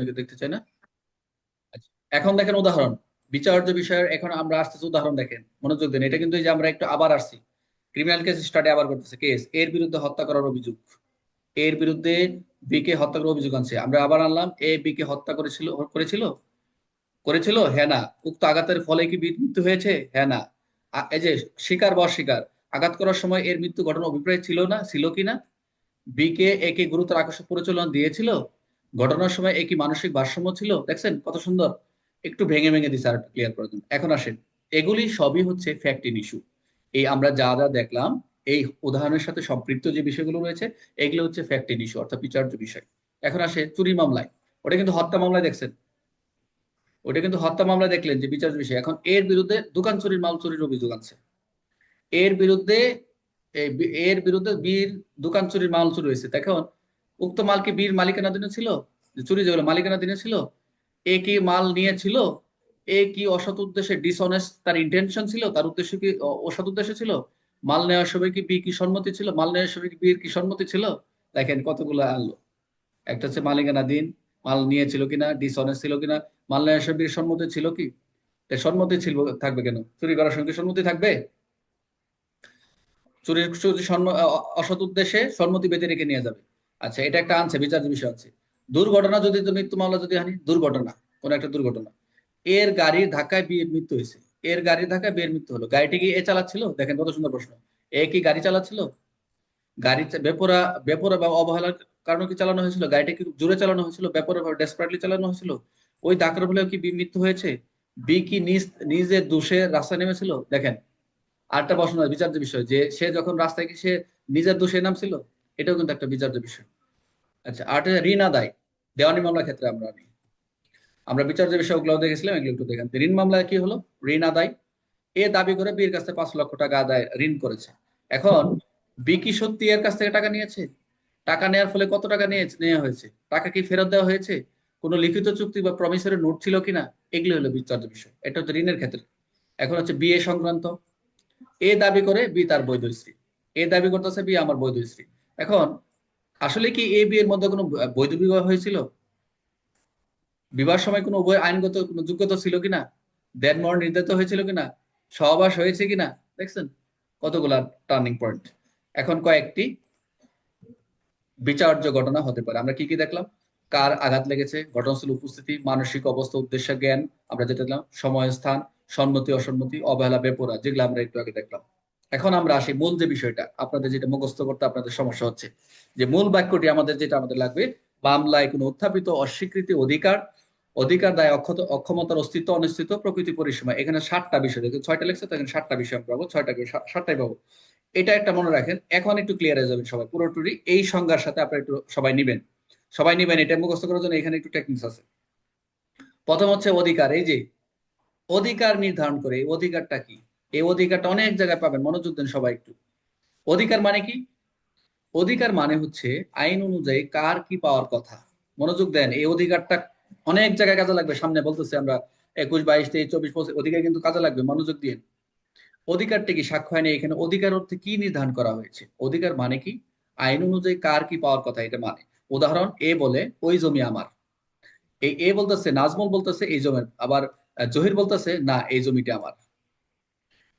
অনেকে দেখতে চায় না। এখন দেখেন উদাহরণ। বিচার্য বিষয়ের এখন আমরা আসতেছি উদাহরণ দেখেন। মনোযোগ দেন, এটা কিন্তু এই যে আমরা একটু আবার আসছি। ক্রিমিনাল কেস স্টাডি আবার করতেছে কেস এর বিরুদ্ধে হত্যা করার অভিযোগ। এর বিরুদ্ধে বি কে হত্যা করার অভিযোগ আনছে। আমরা আবার আনলাম, এ বি কে হত্যা করেছিল করেছিল? করেছিল? হ্যাঁ না। উক্ত আঘাতের ফলে কি মৃত্যু হয়েছে? হ্যাঁ না। এই যে শিকার বা অস্বীকার আঘাত করার সময় এর মৃত্যু ঘটনার অভিপ্রায় ছিল না, ছিল কি না? বি কে একে গুরুতর আকর্ষক পরিচালনা দিয়েছিল ঘটনার সময় একই মানসিক ভারসাম্য ছিল, দেখছেন কত সুন্দর? একটু ভেঙে ভেঙে দিচ্ছে আর ক্লিয়ার করার জন্য এখন আসেন, এগুলি সবই হচ্ছে ফ্যাক্ট ইন ইস্যু এই আমরা যা যা দেখলাম, এই উদাহরণের সাথে সম্পৃক্ত যে বিষয়গুলো রয়েছে, এগুলো হচ্ছে ফ্যাক্ট ইন ইস্যু অর্থাৎ বিচার্য বিষয়। এখন আসে চুরি মামলায়, ওটা কিন্তু হত্যা মামলায় দেখছেন। ওটা কিন্তু হত্যা মামলায় দেখলেন যে বিচার্য বিষয়। এখন এর বিরুদ্ধে দোকান চুরির মাল চুরির অভিযোগ আছে। এর বিরুদ্ধে এর বিরুদ্ধে বীর দোকান চুরির মাল চুরি হয়েছে। দেখুন উক্ত মাল কি বীর মালিকানাধীনে ছিল চুরি যেগুলো মালিকানাধীনে ছিল, এ কি মাল নিয়েছিল এ কি অসৎ উদ্দেশ্যে ডিসঅনেস্ট তার ইন্টেনশন ছিল, তার উদ্দেশ্য কি অসৎ উদ্দেশ্য ছিল? মাল নেওয়ার সময় কি বি কি সম্মতি ছিল? মাল নেওয়ার সময় কি বীর কি সম্মতি ছিল? দেখেন কতগুলো আনলো। একটা হচ্ছে মালিকানাধীন মাল নিয়েছিল কিনা ডিসঅনেস্ট ছিল কিনা, মাল নেওয়ার সময় বীর সম্মতি ছিল কি? সম্মতি ছিল থাকবে কেন? চুরি করার সঙ্গে সম্মতি থাকবে? চুরির চুরি অসৎ উদ্দেশ্যে সম্মতি বেঁধে রেখে নিয়ে যাবে। আচ্ছা এটা একটা আনছে বিচার্য বিষয় আছে দুর্ঘটনা যদি মৃত্যু মামলা যদি আনি দুর্ঘটনা, কোন একটা দুর্ঘটনা। এর গাড়ির ধাক্কায় বিয়ের মৃত্যু হয়েছে। এর গাড়ির ধাক্কায় বিয়ের মৃত্যু হলো। গাড়িটি কি এ চালাচ্ছিল? দেখেন কত সুন্দর প্রশ্ন। এ কি গাড়ি চালাচ্ছিল? গাড়ি বেপরা বেপরা বা অবহেলার কারণে কি চালানো হয়েছিল? গাড়িটা কি জোরে চালানো হয়েছিল? বেপরা বা ডেসপারেটলি চালানো হয়েছিল? ওই ধাক্কার ফলে কি বি- মৃত্যু হয়েছে? বি কি নিজ নিজের দোষে রাস্তায় নেমেছিল? দেখেন। আরেকটা প্রশ্ন বিচার্য বিষয়, যে সে যখন রাস্তায় কি সে নিজের দোষে নামছিল? এটাও কিন্তু একটা বিচার্য বিষয়। আচ্ছা আর একটা ঋণ আদায়, দেওয়ানি মামলার ক্ষেত্রে আমরা আনি। আমরা বিচার্য বিষয়গুলো দেখেছিলাম, এগুলো একটু দেখেন। ঋণ মামলায় কি হলো? ঋণ আদায়। এ দাবি করে বিয়ের কাছ থেকে পাঁচ লক্ষ টাকা আদায় ঋণ করেছে। এখন বি কি সত্যি এর কাছ থেকে টাকা নিয়েছে? টাকা নেওয়ার ফলে কত টাকা নিয়ে নেওয়া হয়েছে? টাকা কি ফেরত দেওয়া হয়েছে? কোনো লিখিত চুক্তি বা প্রমিসরি নোট ছিল কিনা? এগুলো হলো বিচার্য বিষয়। এটা হচ্ছে ঋণের ক্ষেত্রে। এখন হচ্ছে বিয়ে সংক্রান্ত। এ দাবি করে বি তার বৈধ স্ত্রী। এ দাবি করতেছে বি আমার বৈধ স্ত্রী। এখন, আসলে কি এ বিয়ের মধ্যে কোনো বৈধ বিবাহ হয়েছিল? বিবাহের সময় কোনো উভয় আইনগত কোনো যোগ্যতা ছিল কিনা? দেনমর নির্ধারিত হয়েছিল কিনা? সহবাস হয়েছে কিনা? দেখছেন? কতগুলা টার্নিং পয়েন্ট এখন কয়েকটি বিচার্য ঘটনা হতে পারে। আমরা কি কি দেখলাম? কার আঘাত লেগেছে? ঘটনাস্থল উপস্থিতি, মানসিক অবস্থা, উদ্দেশ্য, জ্ঞান, আমরা যেটা দেখলাম, সময়, স্থান, সম্মতি, অসম্মতি, অবহেলা বেপরা যেগুলো আমরা একটু আগে দেখলাম। এখন আমরা আসি মূল যে বিষয়টা, আপনাদের যেটা মুখস্থ করতে আপনাদের সমস্যা হচ্ছে, যে মূল বাক্যটি আমাদের যেটা আমাদের লাগবে মামলায় কোনো উত্থাপিত অস্বীকৃতি অধিকার অধিকার দায় অক্ষত, অক্ষমতার অস্তিত্ব অনিশ্চিত, প্রকৃতি পরিসীমা, এখানে ষাটটা বিষয় দেখুন, ছয়টা লেখছে তো এখানে ষাটটা বিষয় পাবো, ছয়টা ষাটটাই পাবো। এটা একটা মনে রাখেন, এখন একটু ক্লিয়ার হয়ে যাবেন সবাই পুরোটুরি এই সংজ্ঞার সাথে আপনারা একটু সবাই নিবেন সবাই নিবেন, এটা মুখস্থ করার জন্য এখানে একটু টেকনিক্স আছে। প্রথম হচ্ছে অধিকার, এই যে, অধিকার নির্ধারণ করে, অধিকারটা কি? এই অধিকারটা অনেক জায়গায় পাবেন, মনোযোগ দেন সবাই একটু। অধিকার মানে কি? অধিকার মানে হচ্ছে আইন অনুযায়ী কার কি পাওয়ার কথা। মনোযোগ দেন, এই অধিকারটা অনেক জায়গায় কাজে লাগবে। সামনে বলতেছি আমরা একুশ, বাইশ, তেইশ, চব্বিশ, পঁচিশ, অধিকার কিন্তু কাজে লাগবে, মনোযোগ দিয়ে। অধিকারটা কি? সাক্ষ্য আইনে এখানে অধিকার অর্থে কি নির্ধারণ করা হয়েছে? অধিকার মানে কি? আইন অনুযায়ী কার কি পাওয়ার কথা এটা মানে। উদাহরণ, এ বলে, ওই জমি আমার। এই এ বলতেছে, নাজমুল বলতেছে, এই জমির। আবার জহির বলতেছে, না, এই জমিটা আমার।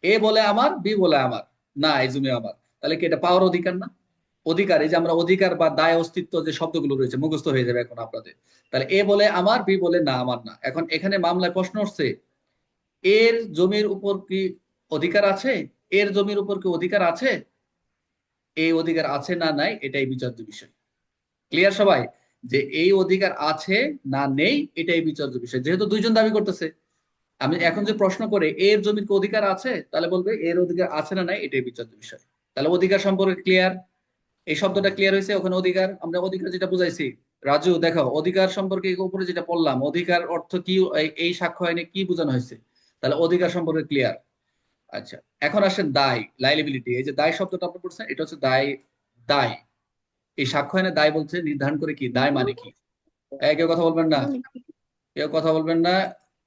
এ বলে আমার, বি বলে আমার। না, এই জমি আমার। তাহলে কি এটা পাওয়ার অধিকার না? অধিকার, এই যে আমরা অধিকার বা দায়, অস্তিত্ব যে শব্দগুলো রয়েছে, মুখস্থ হয়ে যাবে এখন আপনাদের। তাহলে এ বলে আমার, বি বলে না, আমার না। এখন এখানে মামলায় প্রশ্ন উঠছে, এর জমির উপর কি অধিকার আছে? এর জমির উপর কি অধিকার আছে? এই অধিকার আছে না নাই, এটাই বিচার্য বিষয়। ক্লিয়ার সবাই? যে এই অধিকার আছে না নেই, এটাই বিচার্য বিষয়। যেহেতু দুইজন দাবি করতেছে আমি এখন যে প্রশ্ন করে এর জমির কি অধিকার আছে? তাহলে বলবে এর অধিকার আছে না নাই এটাই বিচার্য বিষয়। তাহলে অধিকার সম্পর্কে ক্লিয়ার এই শব্দটা ক্লিয়ার হয়েছে ওখানে অধিকার? আমরা অধিকার যেটা বুঝাইছি। রাজু দেখো অধিকার সম্পর্কে উপরে যেটা বললাম অধিকার অর্থ কি এই- সাক্ষ্য আইনে কি বোঝানো হয়েছে? তাহলে অধিকার সম্পর্কে ক্লিয়ার আচ্ছা এখন আসেন দায় লাইলিবিলিটি এই যে দায় শব্দটা আপনি পড়ছেন এটা হচ্ছে দায় দায়। এই সাক্ষ্য আইনে দায় বলছে নির্ধারণ করে কি দায় মানে কি? কেউ কথা বলবেন না? কেউ কথা বলবেন না?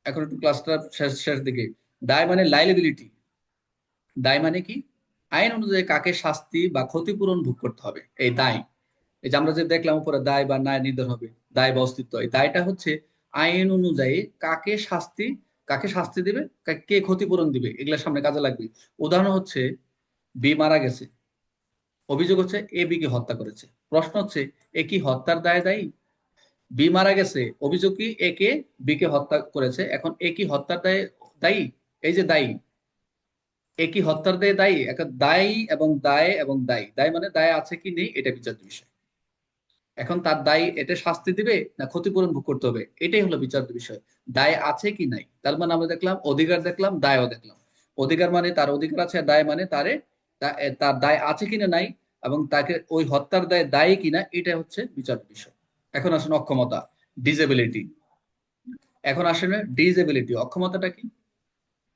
এখন একটু ক্লাসটা শেষ শেষ দিকে। দায় মানে লাইলিবিলিটি দায় মানে কি? আইন অনুযায়ী কাকে শাস্তি বা ক্ষতিপূরণ ভোগ করতে হবে। এই দায়। এই যে আমরা যে দেখলাম উপরে দায় বা ন্যায় নির্ধারণ হবে, দায় বা অস্তিত্ব, এই দায়টা হচ্ছে আইন অনুযায়ী কাকে শাস্তি কাকে শাস্তি দিবে কে ক্ষতিপূরণ দিবে, এগুলা সামনে কাজে লাগবে। উদাহরণ হচ্ছে, বি মারা গেছে। অভিযোগ হচ্ছে এ বি কে হত্যা করেছে। প্রশ্ন হচ্ছে, এ কি হত্যার দায় দায়ী? বি মারা গেছে, অভিযোগ কি এ কে বি কে হত্যা করেছে? এখন এ কি হত্যার দায়, দায়ী? এই যে দায়ী, এ কি হত্যার দায় দায়ী? একটা দায়ী এবং দায় এবং দায়ী। দায় মানে দায় আছে কি নেই, এটা বিচার্য বিষয়। এখন তার দায়ী এটা শাস্তি দিবে না ক্ষতিপূরণ ভোগ করতে হবে? এটাই হলো বিচার্য বিষয়। দায় আছে কি নাই? তার মানে আমরা দেখলাম, অধিকার দেখলাম, দায়ও দেখলাম। অধিকার মানে তার অধিকার আছে দায় মানে তারে তার দায় আছে কিনা নাই, এবং তাকে ওই হত্যার দায় দায়ী কিনা এটা হচ্ছে বিচার বিষয়। এখন আসেন অক্ষমতা ডিজেবিলিটি এখন আসেন ডিজেবিলিটি অক্ষমতাটা কি?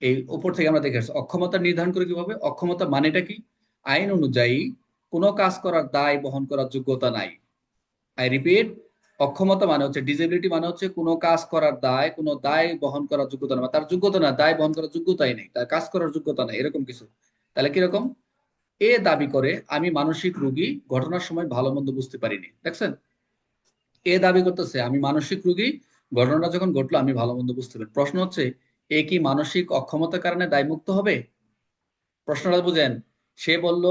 এই উপর থেকে আমরা দেখে অক্ষমতা নির্ধারণ করে কীভাবে? অক্ষমতা মানেটা কি? আইন অনুযায়ী কোনো কাজ করার দায় বহন করার যোগ্যতা নাই। আই রিপিট অক্ষমতা মানে হচ্ছে ডিজেবিলিটি মানে হচ্ছে কোনো কাজ করার দায়, কোনো দায় বহন করার যোগ্যতা না তার যোগ্যতা না, দায় বহন করার যোগ্যতাই নেই। তার কাজ করার যোগ্যতা নেই, এরকম কিছু। তাহলে কীরকম? এ দাবি করে, আমি মানসিক রোগী, ঘটনার সময় ভালো মন্দ বুঝতে পারিনি। দেখছেন? এ দাবি করতেছে? আমি মানসিক রোগী। ঘটনাটা যখন ঘটলো, আমি ভালো মন্দ বুঝতে পারি। প্রশ্ন হচ্ছে, এ কি মানসিক অক্ষমতার কারণে দায়মুক্ত হবে? প্রশ্নটা বুঝেন। সে বলল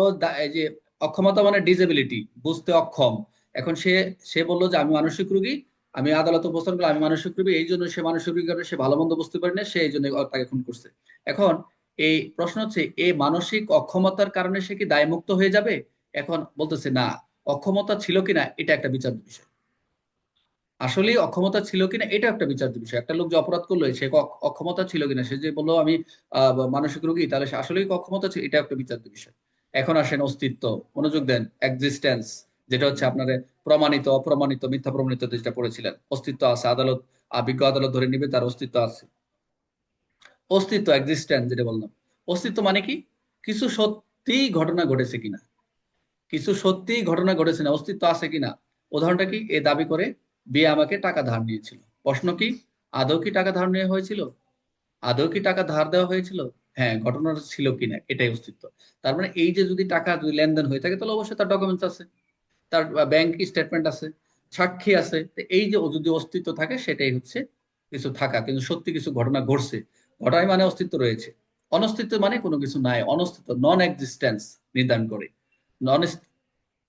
যে, অক্ষমতা মানে ডিজেবিলিটি বুঝতে অক্ষম। এখন সে সে বলল যে, আমি মানসিক রোগী, আমি আদালত উপস্থান করলাম আমি মানসিক রোগী। এই জন্য সে মানসিক রোগী কারণে সে ভালো মন্দ বুঝতে পারে না, সে এই জন্য তাকে খুন করছে। এখন এই প্রশ্ন হচ্ছে এই মানসিক অক্ষমতার কারণে সে কি দায়মুক্ত হয়ে যাবে? এখন বলতেছে, না, অক্ষমতা ছিল কিনা, এটা একটা বিচার বিষয়। আসলে অক্ষমতা ছিল কিনা এটা একটা বিচার্য বিষয়। একটা লোক যে অপরাধ করল, সে অক্ষমতা ছিল কিনা, সে যে বলল আমি মানসিক রোগী, তাহলে আসলেই অক্ষমতা ছিল? এটা একটা বিচার্য বিষয়। এখন আসেন অস্তিত্ব। মনোযোগ দেন। এক্সিস্টেন্স যেটা হচ্ছে আপনার প্রমাণিত, অপ্রমাণিত, মিথ্যা প্রমাণিত যেটা পড়েছিলেন। অস্তিত্ব আছে, আদালত বিজ্ঞ আদালত ধরে নিবে, তার অস্তিত্ব আছে। অস্তিত্ব এক্সিস্টেন্স যেটা বললাম। অস্তিত্ব মানে কি? কিছু সত্যি ঘটনা ঘটেছে কিনা। কিছু সত্যি ঘটনা ঘটেছে না, অস্তিত্ব আছে কিনা? উদাহরণটা কি? এ দাবি করে বিয়ে আমাকে টাকা ধার নিয়েছিল। প্রশ্ন কি, আদৌ কি টাকা ধার নেওয়া হয়েছিল? আদৌ কি টাকা ধার দেওয়া হয়েছিল? হ্যাঁ ঘটনাটা ছিল কিনা, এটাই অস্তিত্ব। তার মানে এই যে যদি টাকা যদি লেনদেন হয়ে থাকে, তাহলে অবশ্যই তার ডকুমেন্টস আছে, তার ব্যাংক স্টেটমেন্ট আছে, সাক্ষী আছে। এই যে যদি অস্তিত্ব থাকে, সেটাই হচ্ছে কিছু থাকা। কিন্তু সত্যি কিছু ঘটনা ঘটছে ঘটায় মানে অস্তিত্ব রয়েছে। অনস্তিত্ব মানে কোনো কিছু নাই, অনস্তিত্ব নন এক্সিস্টেন্স নির্ধারণ করে। নন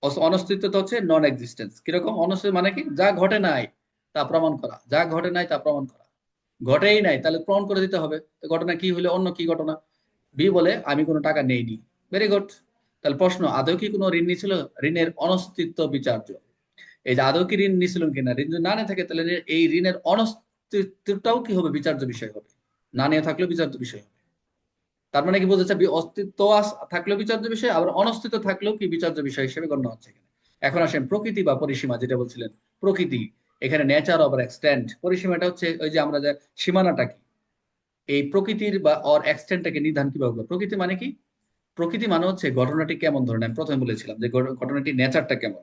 অনস্তিত্ব তো হচ্ছে নন এক্সিস্টেন্স কীরকম? অনস্তিত্ব মানে কি? যা ঘটে নাই, তা প্রমাণ করা। যা ঘটে নাই, তা প্রমাণ করা। ঘটেই নাই, তাহলে প্রমাণ করে দিতে হবে। ঘটনা কি হলে অন্য কি ঘটনা? বি বলে, আমি কোনো টাকা নেইনি। ভেরি গুড তাহলে প্রশ্ন, আদৌ কি কোনো ঋণ নিয়েছিল ঋণের অনস্তিত্ব বিচার্য। এই যে আদৌ কি ঋণ নিয়েছিল কিনা? ঋণ যদি না নিয়ে থাকে, তাহলে এই ঋণের অনস্তিত্বটাও কি হবে? বিচার্য বিষয় হবে। না নিয়ে থাকলেও বিচার্য বিষয় হবে। তার মানে কি বোঝাচ্ছে অস্তিত্ব থাকলেও বিচার্য বিষয়, আবার অনস্তিত্ব থাকলেও কি বিচার্য বিষয় হিসেবে গণ্য হচ্ছে এখন? আসেন প্রকৃতি বা পরিসীমা, যেটা বলছিলেন, প্রকৃতি। এখানে নেচার অফ এক্সটেন্ট পরিসীমাটা হচ্ছে ওই যে আমরা যে, সীমানাটা কি? এই প্রকৃতির বা অর এক্সটেন্টটাকে নির্ধারণ কীভাবে করব? প্রকৃতি মানে কি? প্রকৃতি মানে হচ্ছে ঘটনাটি কেমন ধরনের? আমি প্রথমে বলেছিলাম যে ঘটনাটি নেচারটা কেমন?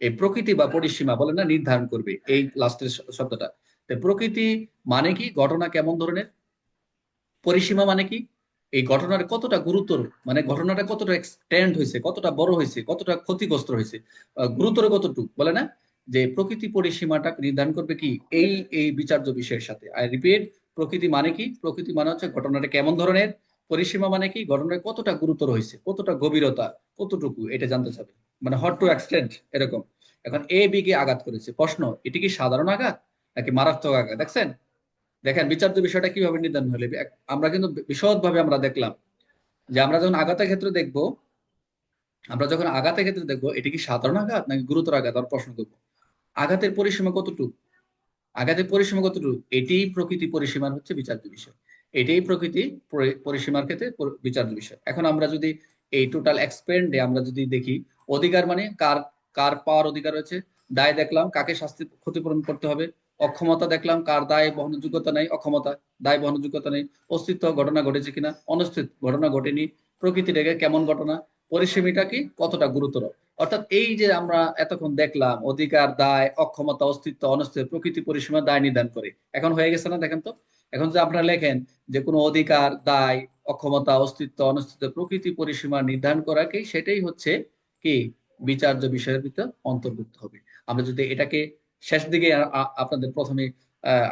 এই প্রকৃতি বা পরিসীমা বলে না, নির্ধারণ করবে, এই লাস্টের শব্দটা। প্রকৃতি মানে কি? ঘটনা কেমন ধরনের? পরিসীমা মানে কি? এই ঘটনার কতটা গুরুতর মানে ঘটনাটা কতটা এক্সটেন্ড হয়েছে কতটা বড় হয়েছে কতটা ক্ষতিগ্রস্ত হয়েছে গুরুতর কতটুকু, বলে না? যে প্রকৃতি পরিসীমাটা নির্ধারণ করবে কি এই এই বিচার্য বিষয়ের সাথে। আই রিপিট প্রকৃতি মানে কি? প্রকৃতি মানে হচ্ছে ঘটনাটা কেমন ধরনের? পরিসীমা মানে কি? ঘটনাটা কতটা গুরুতর হয়েছে কতটা গভীরতা, কতটুকু, এটা জানতে চাবে। মানে হট টু এক্সটেন্ড এরকম। এখন এ বি আঘাত করেছে। প্রশ্ন, এটি কি সাধারণ আঘাত নাকি মারাত্মক আঘাত? দেখছেন? দেখেন বিচার্য বিষয়টা কীভাবে নির্ধারণ হলে? আমরা কিন্তু বিশদভাবে আমরা দেখলাম যে আমরা যখন আঘাতের ক্ষেত্রে দেখব, আমরা যখন আঘাতের ক্ষেত্রে দেখব, এটি কি সাধারণ আঘাত নাকি গুরুতর আঘাত? আর প্রশ্ন করব, আঘাতের পরিসীমা কতটুকু? আঘাতের পরিসীমা কতটুকু? এটি প্রকৃতি পরিসীমার হচ্ছে বিচার্য বিষয়। এটাই প্রকৃতি পরিসীমার ক্ষেত্রে বিচার্য বিষয়। এখন আমরা যদি এই টোটাল এক্সপেন্ডে আমরা যদি দেখি, অধিকার মানে কার কার পাওয়ার অধিকার রয়েছে? দায় দেখলাম, কাকে শাস্তি ক্ষতিপূরণ করতে হবে? অক্ষমতা দেখলাম, কার দায় বহন যোগ্যতা নেই, অক্ষমতা, দায় বহনযোগ্যতা নেই। অস্তিত্ব ঘটনা ঘটেছে কিনা? অনস্তিত ঘটনা ঘটেনি। প্রকৃতি রেগে কেমন ঘটনা? পরিসীমিটা কি? কতটা গুরুতর? অর্থাৎ এই যে আমরা এতক্ষণ দেখলাম, অধিকার, দায়, অক্ষমতা, অস্তিত্ব অনস্তিত্ব প্রকৃতি পরিসীমা দায় নির্ধারণ করে। এখন হয়ে গেছে না, দেখেন তো? এখন যে আপনারা লেখেন যে কোনো অধিকার, দায়, অক্ষমতা, অস্তিত্ব অনস্তিত্ব প্রকৃতি পরিসীমা নির্ধারণ করাকে সেটাই হচ্ছে কি? বিচার্য বিষয়ের ভিতরে অন্তর্ভুক্ত হবে। আমরা যদি এটাকে শেষ দিকে আপনাদের প্রথমে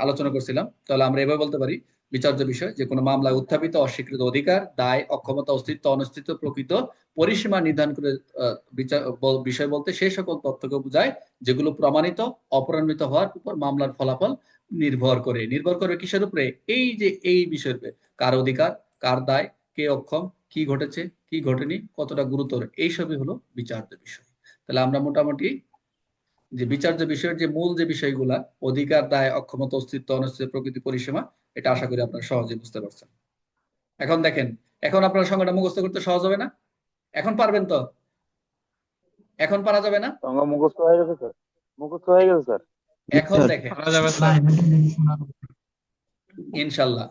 আলোচনা করছিলাম। তাহলে আমরা এভাবে বলতে পারি, বিচার্য বিষয়, যে কোনো মামলায় উত্থাপিত অস্বীকৃত অধিকার, দায়, অক্ষমতা, অস্তিত্ব, অনস্তিত্ব, প্রকৃত পরিসীমা নির্ধারণ করে বিষয় বলতে সেই সকল তথ্যকে বোঝায়, যেগুলো প্রমাণিত অপ্রমাণিত হওয়ার উপর মামলার ফলাফল নির্ভর করে। নির্ভর করে কিসের উপরে? এই যে, এই বিষয়ের উপরে। কার অধিকার, কার দায়, কে অক্ষম, কি ঘটেছে, কি ঘটেনি, কতটা গুরুতর, এইসবই হলো বিচার্য বিষয়। তাহলে আমরা মোটামুটি যে বিচার্য বিষয়ের যে মূল যে বিষয়গুলা অধিকার দায় অক্ষমতা অস্তিত্ব অনিশ্চিত প্রকৃতি পরিসীমা এটা আশা করি আপনারা সহজে বুঝতে পারছেন। এখন দেখেন এখন আপনার সংজ্ঞাটা মুখস্থ করতে সহজ হবে না? এখন পারবেন তো? এখন পারা যাবে না? মুখস্থ হয়ে গেছে স্যার। মুখস্থ হয়ে গেছে স্যার। এখন দেখেন। পারা যাবে স্যার ইনশাল্লাহ।